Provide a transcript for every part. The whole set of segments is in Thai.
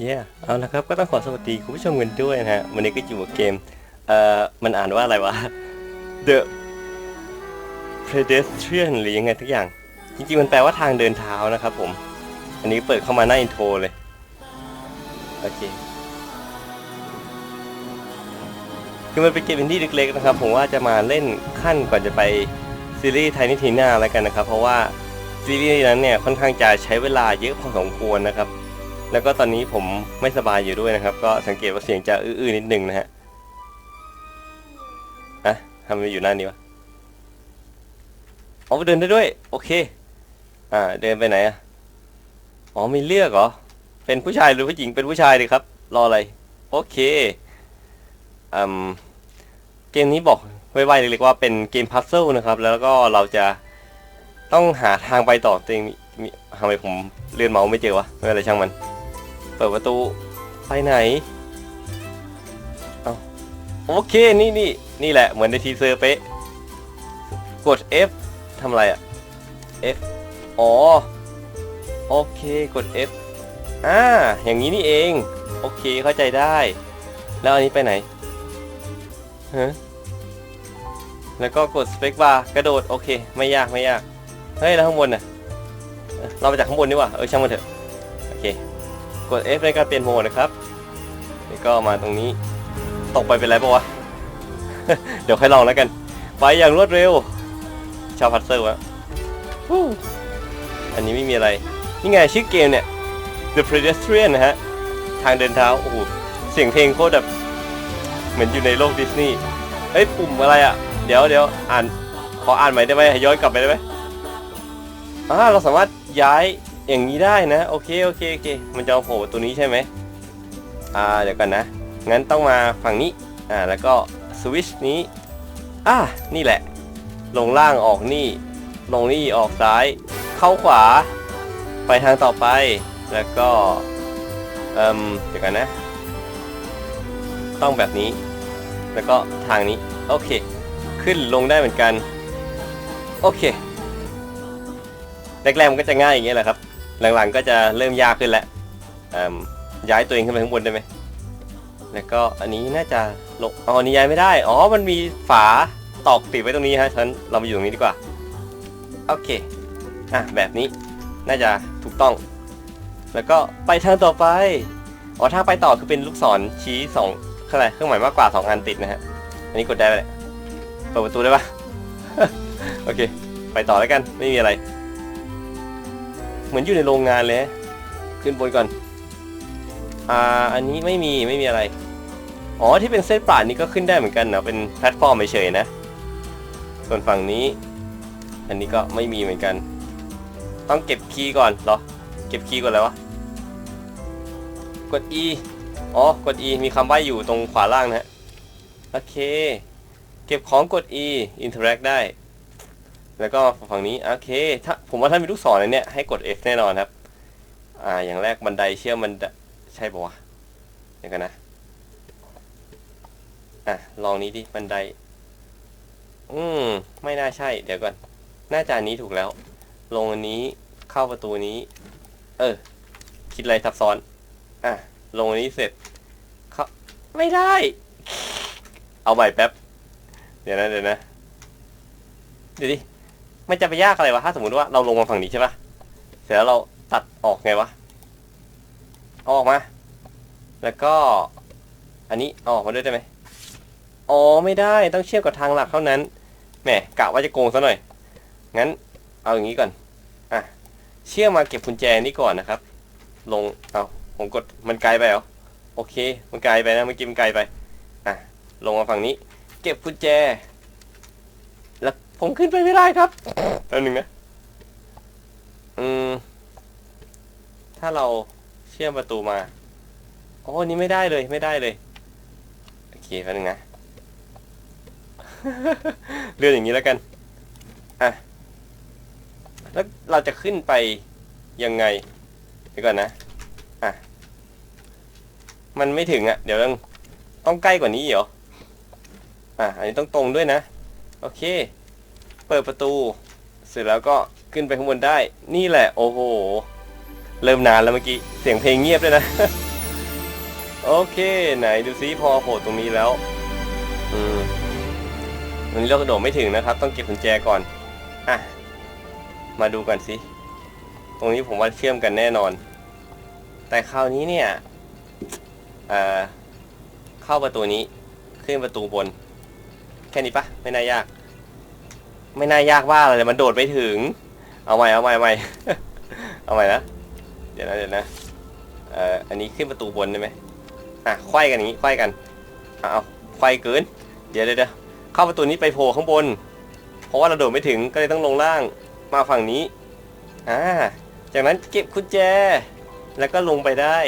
เย้เอาละครับก็ต้องขอสวัสดีคุณผู้ชมกันด้วยนะฮะ วันนี้ก็อยู่กับเกม เอ่อ มันอ่านว่าอะไรวะ The Pedestrian หรือยังไงทุกอย่าง จริงๆ มันแปลว่าทางเดินเท้านะครับผม อันนี้เปิดเข้ามาหน้าอินโทรเลย โอเค คือมันเป็นเกมอินดี้เล็กๆนะครับ ผมว่าจะมาเล่นขั้นก่อนจะไปซีรีส์ไทนิทีน่าแล้วกันนะครับ เพราะว่าซีรีส์นั้นเนี่ยค่อนข้างจะใช้เวลาเยอะพอสมควรนะครับ แล้วก็ตอนนี้ผมไม่สบายอยู่ด้วยนะครับ ก็สังเกตว่าเสียงจะอื้อๆนิดนึงนะฮะอะทำไมอยู่หน้านี้วะอ๋อเดินได้ด้วย โอเค อ่า เดินไปไหนอะอ๋อมีเลือกเหรอ เป็นผู้ชายหรือผู้หญิงเป็นผู้ชายเลยครับ รออะไร โอเคอืมเกมนี้บอกไว้ๆเล็กๆว่าเป็นเกมพัซเซิลนะครับ แล้วก็เราจะต้องหาทางไปต่อตัวเองทำไมผมเลื่อนเมาส์ไม่เจอวะไม่เป็นไรช่างมัน เปิดประตู ไปไหน เอาโอเค นี่นี่นี่แหละ เหมือนในทีเซอร์เป๊ะ กด F ทำอะไรอะ F อ๋อ โอเค กด F อ่า อย่างนี้นี่เอง โอเค เข้าใจได้ แล้วอันนี้ไปไหนฮะแล้วก็กด Space Bar กระโดด โอเค ไม่ยาก ไม่ยาก เฮ้ย แล้วข้างบนน่ะเอ้ยเราไปจากข้างบนดีกว่า เออ ช่างมันเถอะ โอเค กด F ในการเปลี่ยนโหมดนะครับแล้วก็มาตรงนี้ตกไปเป็นไรปะวะ เดี๋ยวค่อยลองแล้วกัน ไปอย่างรวดเร็ว ชาวพัซเซิลวะอันนี้ไม่มีอะไร นี่ไงชื่อเกมเนี่ย The Pedestrian นะฮะ ทางเดินเท้า โอ้โห เสียงเพลงโคตรแบบเหมือนอยู่ในโลกดิสนีย์เอ้ย ปุ่มอะไรอะ เดี๋ยวเดี๋ยวอ่าน ขออ่านใหม่ได้ไหมย้อนกลับไปได้ไหมอ่าเราสามารถย้าย อย่างนี้ได้นะ โอเคโอเคโอเค มันจะเอาโผล่ตัวนี้ใช่ไหมอ่าเดี๋ยวกันนะ งั้นต้องมาฝั่งนี้ อ่าแล้วก็สวิชนี้ อ่านี่แหละ ลงล่างออกนี่ ลงนี่ออกซ้าย เข้าขวา ไปทางต่อไป แล้วก็ เอ่มเดี๋ยวกันนะ ต้องแบบนี้ แล้วก็ทางนี้ โอเค ขึ้นลงได้เหมือนกัน โอเค แรกๆมันก็จะง่ายอย่างเงี้ยแหละครับ หลังๆก็จะเริ่มยากขึ้นแล้วย้ายตัวเองขึ้นไปข้างบนได้ไหมแล้วก็อันนี้น่าจะลงอ๋ออันนี้ย้ายไม่ได้ อ๋อ มันมีฝาตอกติดไว้ตรงนี้ฮะฉันเรามาอยู่ตรงนี้ดีกว่า โอเค อะ แบบนี้ น่าจะถูกต้อง แล้วก็ไปทางต่อไป อ๋อ ทางไปต่อคือเป็นลูกศรชี้สองอะไรเครื่องหมายมากกว่าสองอันติดนะฮะ อันนี้กดได้เนี่ยเปิดประตูได้ปะโอเค ไปต่อแล้วกัน ไม่มีอะไร เหมือนอยู่ในโรงงานเลย ขึ้นบนก่อน อ่า อันนี้ไม่มีไม่มีอะไร อ๋อที่เป็นเส้นปราดนี้ก็ขึ้นได้เหมือนกันนะเป็นแพลตฟอร์มเฉยๆนะ ส่วนฝั่งนี้ อันนี้ก็ไม่มีเหมือนกัน ต้องเก็บคีย์ก่อนเหรอ เก็บคีย์ก่อนแล้ววะ กด E อ๋อ กด E มีคำใบ้อยู่ตรงขวาล่างนะฮะ โอเค เก็บของกด E interact ได้ แล้วก็ฝั่งนี้ โอเค ถ้าผมว่าถ้ามีลูกศรอันเนี้ยให้กด F แน่นอนครับ อ่า อย่างแรกบันไดเชื่อมบันใช่ปะวะเดี๋ยวกันนะ อะ ลองนี้ดิ บันได อืม ไม่น่าใช่ เดี๋ยวก่อนน่าจะอันนี้ถูกแล้ว ลงอันนี้เข้าประตูนี้ เออ คิดอะไรซับซ้อน อะ ลงอันนี้เสร็จเขาไม่ได้ เอาใหม่แป๊บ เดี๋ยวนะ เดี๋ยวนะ เดี๋ยวดิ มันจะไปยากอะไรวะถ้าสมมติว่าเราลงมาฝั่งนี้ใช่ปะเสร็จแล้วเราตัดออกไงวะเอาออกมา แล้วก็ อันนี้ออกมาด้วยได้ไหมอ๋อไม่ได้ต้องเชื่อมกับทางหลักเท่านั้นแหมกะว่าจะโกงซะหน่อย งั้นเอาอย่างนี้ก่อนอะเชื่อมมาเก็บกุญแจนี่ก่อนนะครับ ลงเอาผมกดมันไกลไปเหรอโอเค มันไกลไปนะเมื่อกี้มันไกลไปอะลงมาฝั่งนี้ เก็บกุญแจ ผมขึ้นไปไม่ได้ครับแป๊บนึงนะ อืม ถ้าเราเชื่อมประตูมา โอ้นี่ไม่ได้เลย ไม่ได้เลย โอเคแป๊บนึงนะ เลื่อนอย่างนี้แล้วกัน อะ แล้วเราจะขึ้นไปยังไง เดี๋ยวก่อนนะ อะ มันไม่ถึงอะ เดี๋ยวต้องต้องใกล้กว่านี้เหรอ อะ อันนี้ต้องตรงด้วยนะ โอเค เปิดประตู เสร็จแล้วก็ขึ้นไปข้างบนได้ นี่แหละ โอ้โห เริ่มนานแล้วเมื่อกี้ เสียงเพลงเงียบเลยนะ โอเค ไหนดูซิพอโผล่ตรงนี้แล้ว อืมตรงนี้เรากระโดดไม่ถึงนะครับ ต้องเก็บกุญแจก่อน อะ มาดูกันสิ ตรงนี้ผมว่าเชื่อมกันแน่นอน แต่คราวนี้เนี่ยอ่าเข้าประตูนี้ ขึ้นประตูบน แค่นี้ปะไม่น่ายาก ไม่น่ายากว่าอะไรมันโดดไม่ถึง เอาใหม่เอาใหม่ใหม่เอาใหม่นะเดี๋ยวนะเดี๋ยวนะเอ่ออันนี้ขึ้นประตูบนได้ไหมอะไขว้กันอย่างนี้ไขว้กันอะเอาไขว้เกิน เดี๋ยวเดี๋ยวเข้าประตูนี้ไปโผล่ข้างบน เพราะว่าเราโดดไม่ถึงก็เลยต้องลงล่างมาฝั่งนี้อ่าจากนั้นเก็บกุญแจ แล้วก็ลงไปได้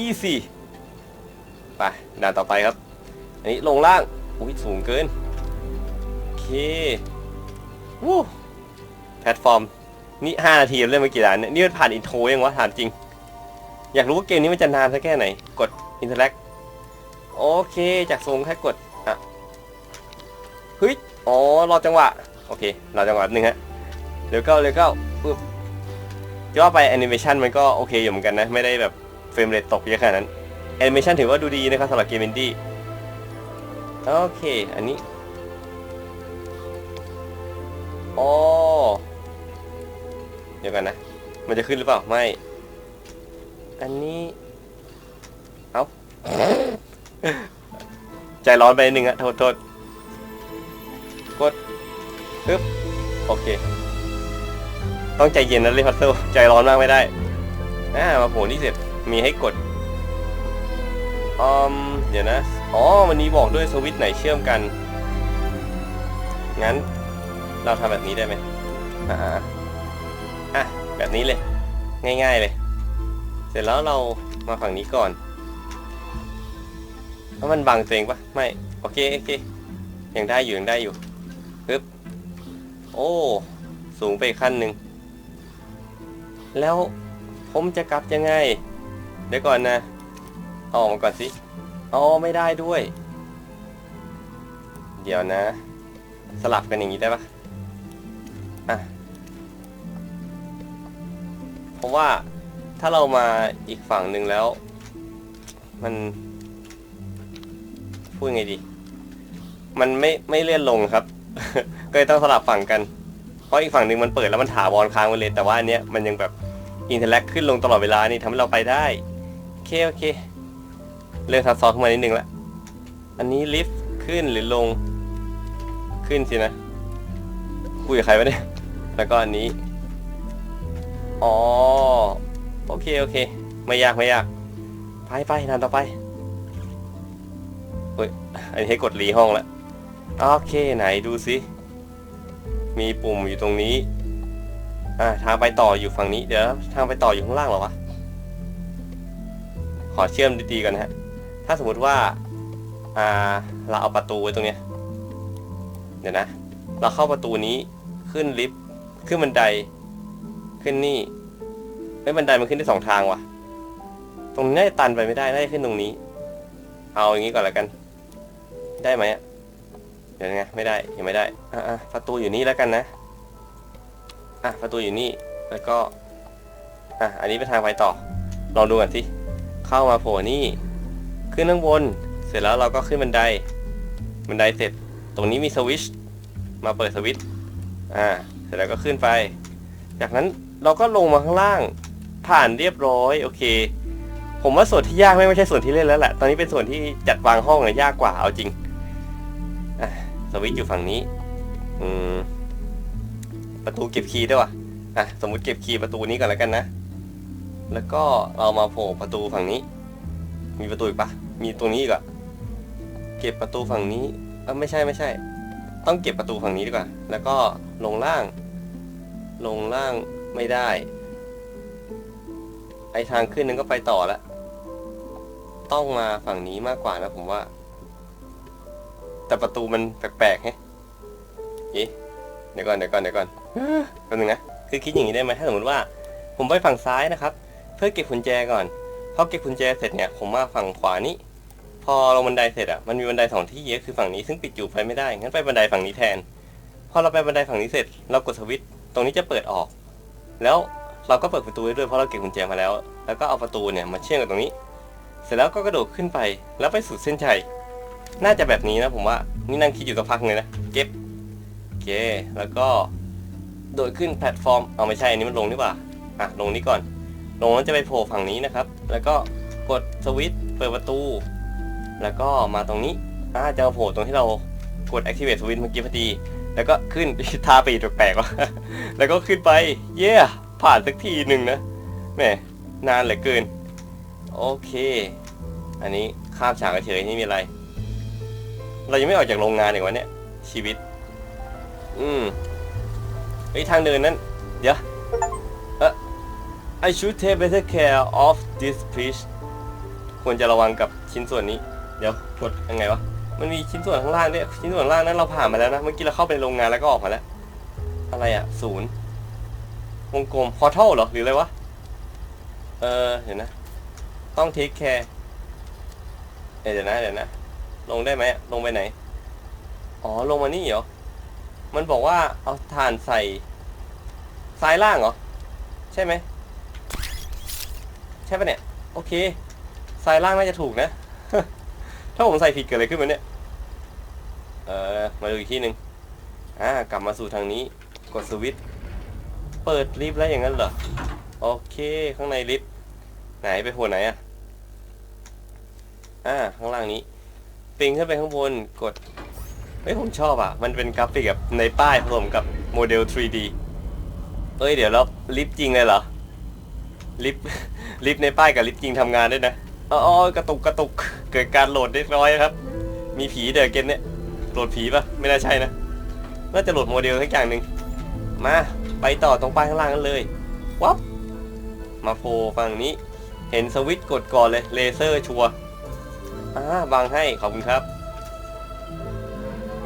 easy ไปด่านต่อไปครับ อันนี้ลงล่างอุ้ยสูงเกินโอเค วู้แพลตฟอร์ม นี่5นาทีเล่นมากี่ด่านเนี่ยนี่มันผ่านอินโทรยังวะถามจริง อยากรู้ว่าเกมนี้มันจะนานสักแค่ไหน กด interact โอเค จากทรงแค่กดอะเฮ้ยอ๋อรอจังหวะ โอเครอจังหวะแป๊บนึงฮะเดี๋ยวก็เดี๋ยวก็ปึ๊บจะว่าไปแอนิเมชันมันก็โอเคอยู่เหมือนกันนะ ไม่ได้แบบเฟรมเรทตกเยอะขนาดนั้นแอนิเมชันถือว่าดูดีนะครับสำหรับเกมอินดี้โอเค อันนี้ อ๋อเดี๋ยวกันนะ มันจะขึ้นหรือเปล่า ไม่ อันนี้ เอาใจร้อนไปนิดนึงอะโทษโทษกดปึ๊บ โอเค ต้องใจเย็นนะเลยพัซเซิลใจร้อนมากไม่ได้อ่ามาโผล่ที่เสร็จ มีให้กดอืมเดี๋ยวนะ อ๋อ วันนี้บอกด้วยสวิตช์ไหนเชื่อมกัน งั้น เราทำแบบนี้ได้ไหมอ่าอะแบบนี้เลย ง่าย ๆเลย เสร็จแล้วเรามาฝั่งนี้ก่อนเพราะมันบังตัวเองปะไม่ โอเคโอเคยังได้อยู่ยังได้อยู่ปึ๊บโอ้ สูงไปขั้นหนึ่ง แล้วผมจะกลับยังไง เดี๋ยวก่อนนะเอาออกมาก่อนสิอ๋อไม่ได้ด้วย เดี๋ยวนะ สลับกันอย่างนี้ได้ปะ่ะ เพราะว่าถ้าเรามาอีกฝั่งหนึ่งแล้ว มันพูดไงดี มันไม่ไม่เลื่อนลงครับ ก็เลยต้องสลับฝั่งกัน เพราะอีกฝั่งหนึ่งมันเปิดแล้วมันถาวรค้างไว้เลย แต่ว่าอันเนี้ยมันยังแบบอินเทอร์แลกขึ้นลงตลอดเวลานี่ทำให้เราไปได้โอเคโอเค เรื่องซับซ้อนขึ้นมานิดนึงละ อันนี้ลิฟต์ขึ้นหรือลง ขึ้นสินะ คุยกับใครวะเนี่ย แล้วก็อันนี้ อ๋อ โอเค โอเค ไม่ยาก ไม่ยาก ไปไปนานต่อไปเฮ้ย อันนี้ให้กดรีห้องแล้วโอเค ไหนดูสิ มีปุ่มอยู่ตรงนี้ อ่า ทางไปต่ออยู่ฝั่งนี้ เดี๋ยว ทางไปต่ออยู่ข้างล่างเหรอวะ ขอเชื่อมดีๆก่อนนะฮะ ถ้าสมมติว่า อ่า เราเอาประตูไว้ตรงเนี้ย เดี๋ยวนะ เราเข้าประตูนี้ ขึ้นลิฟต์ ขึ้นบันได ขึ้นนี่เฮ้ยบันไดมันขึ้นได้สองทางว่ะ ตรงนี้น่าจะตันไปไม่ได้น่าจะขึ้นตรงนี้ เอาอย่างนี้ก่อนล้วกัน ได้ไหมอะเดี๋ยวไงไม่ได้ยังไม่ได้อะอะประตูอยู่นี่แล้วกันนะอะประตูอยู่นี่แล้วก็อะอันนี้เป็นทางไปต่อ ลองดูกันสิเข้ามาโผล่นี่ ขึ้นข้างบน เสร็จแล้วเราก็ขึ้นบันได บันไดเสร็จ ตรงนี้มีสวิตช์มาเปิดสวิตช์อ่าเสร็จแล้วก็ขึ้นไป จากนั้นเราก็ลงมาข้างล่าง ผ่านเรียบร้อยโอเค ผมว่าส่วนที่ยากไม่ไม่ใช่ส่วนที่เล่นแล้วแหละตอนนี้เป็นส่วนที่จัดวางห้องอะยากกว่าเอาจริงอะสวิตช์อยู่ฝั่งนี้อืมประตูเก็บคีย์ด้วยว่ะอะสมมุติเก็บคีย์ประตูนี้ก่อนแล้วกันนะ แล้วก็เรามาโผล่ประตูฝั่งนี้ มีประตูอีกปะมีตรงนี้อีกอะเก็บประตูฝั่งนี้เออไม่ใช่ไม่ใช่ ต้องเก็บประตูฝั่งนี้ดีกว่า แล้วก็ลงล่าง ลงล่างไม่ได้ ไอทางขึ้นนึงก็ไปต่อแล้วต้องมาฝั่งนี้มากกว่านะผมว่า แต่ประตูมันแปลกๆแฮะเอ๊ะเดี๋ยวก่อนเดี๋ยวก่อนเดี๋ยวก่อนแป๊บนึงนะคือคิดอย่างนี้ได้ไหมถ้าสมมติว่า ผมไปฝั่งซ้ายนะครับ เพื่อเก็บกุญแจก่อนพอเก็บกุญแจเสร็จเนี่ยผมมาฝั่งขวานี้พอลงบันไดเสร็จอะมันมีบันไดสองที่ก็คือฝั่งนี้ซึ่งปิดอยู่ไปไม่ได้งั้นไปบันไดฝั่งนี้แทน พอเราไปบันไดฝั่งนี้เสร็จ เรากดสวิตช์ ตรงนี้จะเปิดออก แล้วเราก็เปิดประตูได้ด้วยเพราะเราเก็บกุญแจมาแล้ว แล้วก็เอาประตูเนี่ยมาเชื่อมกับตรงนี้ เสร็จแล้วก็กระโดดขึ้นไป แล้วไปสู่เส้นชัย น่าจะแบบนี้นะผมว่า นี่นั่งคิดอยู่สักพักเลยนะ เก็บโอเค แล้วก็โดดขึ้นแพลตฟอร์ม เอาไม่ใช่อันนี้มันลงนี่หว่าอะลงนี้ก่อน ลงแล้วจะไปโผล่ฝั่งนี้นะครับ แล้วก็กดสวิตช์เปิดประตู แล้วก็มาตรงนี้อ่าจะโผล่ตรงที่เรากด activate switch เมื่อกี้พอดี แล้วก็ขึ้นท่าปีแปลกๆวะแล้วก็ขึ้นไป เย้ผ่านสักทีหนึ่งนะแหมนานเหลือเกิน โอเค อันนี้ข้ามฉากเฉยๆไม่มีอะไร เรายังไม่ออกจากโรงงานอีกวะเนี่ยชีวิต อืมไอ้ทางเดินนั้น เดี๋ยวเออ I should take better care of this fish ควรจะระวังกับชิ้นส่วนนี้ เดี๋ยวกดยังไงวะ มันมีชิ้นส่วนข้างล่างด้วยชิ้นส่วนล่างนั้นเราผ่านมาแล้วนะเมื่อกี้เราเข้าไปโรงงานแล้วก็ออกมาแล้ว อะไรอะศูนย์วงกลมพอทัลหรอหรืออะไรวะเออเดี๋ยวนะ ต้องเทคแคร์เดี๋ยวนะเดี๋ยวนะ ลงได้ไหมลงไปไหน อ๋อลงมานี่เหรอมันบอกว่าเอาถ่านใส่ซ้ายล่างเหรอ ใช่ไหมใช่ปะเนี่ย โอเคซ้ายล่างน่าจะถูกนะ ถ้าผมใส่ผิดเกิดอะไรขึ้นมาเนี่ย เออมาดูอีกที่หนึ่งอ่ากลับมาสู่ทางนี้กดสวิตช์เปิดลิฟต์แล้วอย่างนั้นเหรอโอเคข้างในลิฟต์ไหนไปหัวไหนอะอ่าข้างล่างนี้ปิงขึ้นไปข้างบนกดเฮ้ยผมชอบอะ มันเป็นกราฟิกแบบในป้ายผสมกับโมเดล 3D เอ้ยเดี๋ยวเราลิฟต์จริงเลยเหรอลิฟต์ลิฟต์ในป้ายกับลิฟต์จริงทำงานด้วยนะอ๋อกระตุกกระตุกเกิดการโหลดเรียบร้อยครับ มีผีเดอเกนเนี่ย หลดผีปะไม่น่าใช่นะ น่าจะโหลดโมเดลสักอย่างหนึ่งมา ไปต่อตรงป้ายข้างล่างกันเลยวับมาโฟฝั่งนี้ เห็นสวิตช์กดก่อนเลยเลเซอร์ชัวอ่าบังให้ ขอบคุณครับ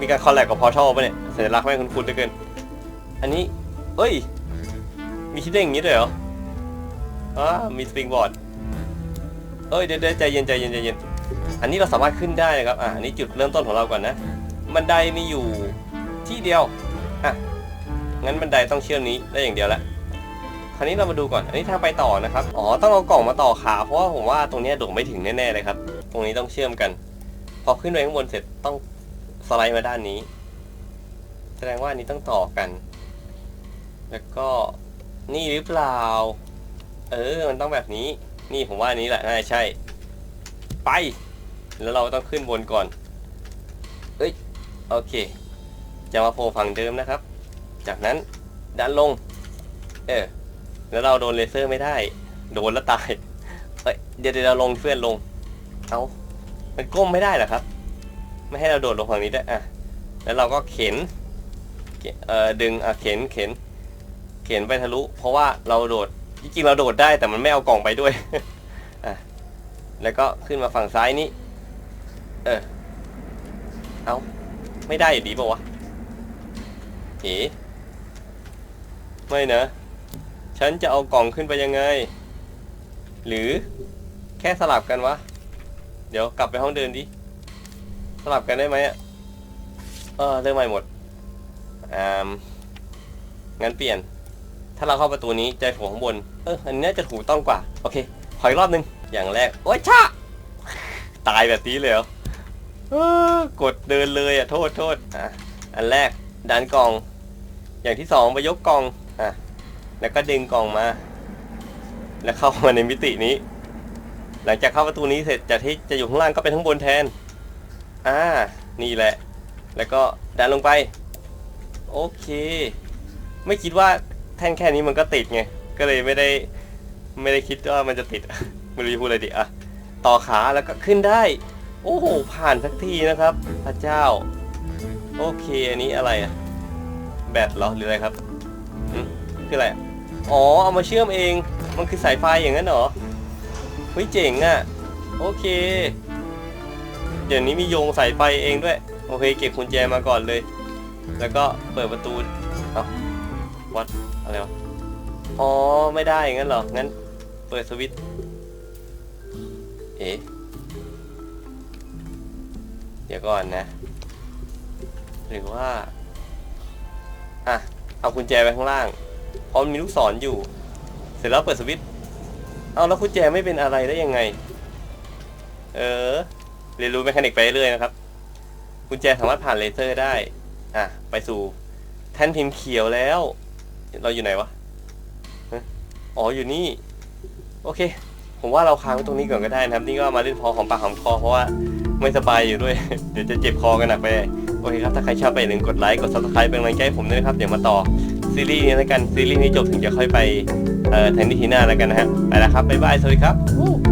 มีการคอลแลบกับพอร์ทัลปะเนี่ยสัญลักษณ์ไม่คุ้นๆเหลือเกิน อันนี้ เอ้ย มีที่เด้งอย่างนี้ด้วยเหรออ่ามีสปริงบอร์ดเอ้ยเดี๋ยวเดี๋ยวใจเย็นใจเย็นใจเย็นอันนี้เราสามารถขึ้นได้นะครับ อ่าอันนี้จุดเริ่มต้นของเราก่อนนะ บันไดมีอยู่ที่เดียวอะงั้นบันไดต้องเชื่อมนี้ได้อย่างเดียวละคราวนี้เรามาดูก่อนอันนี้ทางไปต่อนะครับอ๋อต้องเอากล่องมาต่อขาเพราะว่าผมว่าตรงนี้โดดไม่ถึงแน่ๆเลยครับ ตรงนี้ต้องเชื่อมกัน พอขึ้นไปข้างบนเสร็จต้องสไลด์มาด้านนี้ แสดงว่าอันนี้ต้องต่อกัน แล้วก็นี่หรือเปล่า เออ มันต้องแบบนี้ นี่ผมว่านี้แหละน่าใช่ ไป แล้วเราต้องขึ้นบนก่อน โอเค จะมาโผล่ฝั่งเดิมนะครับ จากนั้นดันลง เออ แล้วเราโดนเลเซอร์ไม่ได้ โดนแล้วตายเอ้ยเดี๋ยวเดี๋ยวเราลงเพื่อนลง เอามันก้มไม่ได้เหรอครับ ไม่ให้เราโดดลงฝั่งนี้ได้อะ แล้วเราก็เข็นเขเอ่อ ดึง อะ เข็น เข็น เข็นไปทะลุ เพราะว่าเราโดด จริงๆ เราโดดได้แต่มันไม่เอากล่องไปด้วย อะ แล้วก็ขึ้นมาฝั่งซ้ายนี้ เออ เอา ไม่ได้อยู่ดีป่าวะเอ๋ไม่นะ ฉันจะเอากล่องขึ้นไปยังไง หรือแค่สลับกันวะ เดี๋ยวกลับไปห้องเดินดิ สลับกันได้ไหมอะ เออเริ่มใหม่หมด อ่า งั้นเปลี่ยน ถ้าเราเข้าประตูนี้ใจผล่ข้างบน เออ อันนี้น่าจะถูกต้องกว่า โอเค ขออีกรอบนึง อย่างแรก โอ๊ยชะตายแบบนี้เลยเหรอ กดเดินเลยอะโทษโทษอะอันแรกดันกล่อง อย่างที่สองไปยกกล่องอะแล้วก็ดึงกล่องมา แล้วเข้ามาในมิตินี้ หลังจากเข้าประตูนี้เสร็จจากที่จะอยู่ข้างล่างก็เป็นข้างบนแทนอ่านี่แหละ แล้วก็ดันลงไป โอเค ไม่คิดว่าแท่นแค่นี้มันก็ติดไงก็เลยไม่ได้ไม่ได้คิดว่ามันจะติดไม่รู้จะพูดอะไรดีอะต่อขาแล้วก็ขึ้นได้ โอ้โห ผ่านสักทีนะครับ พระเจ้า โอเค อันนี้อะไรอะแบตเหรอหรืออะไรครับอืมคืออะไร อ๋อ เอามาเชื่อมเอง มันคือสายไฟอย่างนั้นเหรอเฮ้ยเจ๋งอะโอเค เดี๋ยวนี้มีโยงสายไฟเองด้วย โอเค เก็บกุญแจมาก่อนเลย แล้วก็เปิดประตูเอาวัดอะไรวะ อ๋อ ไม่ได้งั้นเหรอ งั้น เปิดสวิตช์ เอ๊ะ ดี๋ยวก่อนนะ หรือว่า อะ เอากุญแจไปข้างล่างเพราะมันมีลูกศรออยู่ เสร็จแล้วเปิดสวิตช์เอาแล้วกุญแจไม่เป็นอะไรได้ยังไง เออ เรียนรู้แมคานิกไปเรื่อยนะครับ กุญแจสามารถผ่านเลเซอร์ได้ อะ ไปสู่แท่นพิมพ์เขียวแล้ว เราอยู่ไหนวะฮะอ๋อ อยู่นี่ โอเค ผมว่าเราค้างไว้ตรงนี้ก่อนก็ได้นะครับ นี่ก็มาเล่นพอของปากของคอเพราะว่า ไม่สบายอยู่ด้วย เดี๋ยวจะเจ็บคอกันหนักไป โอเคครับ ถ้าใครชอบไปหนึ่งกดไลค์ กด subscribe เป็นกำลังใจให้ผมด้วยนะครับ เดี๋ยวมาต่อซีรีส์นี้แล้วกัน ซีรีส์นี้จบถึงจะค่อยไป เอ่อแทนที่ทีหน้าแล้วกันนะฮะ ไปแล้วครับ บ๊ายบาย สวัสดีครับ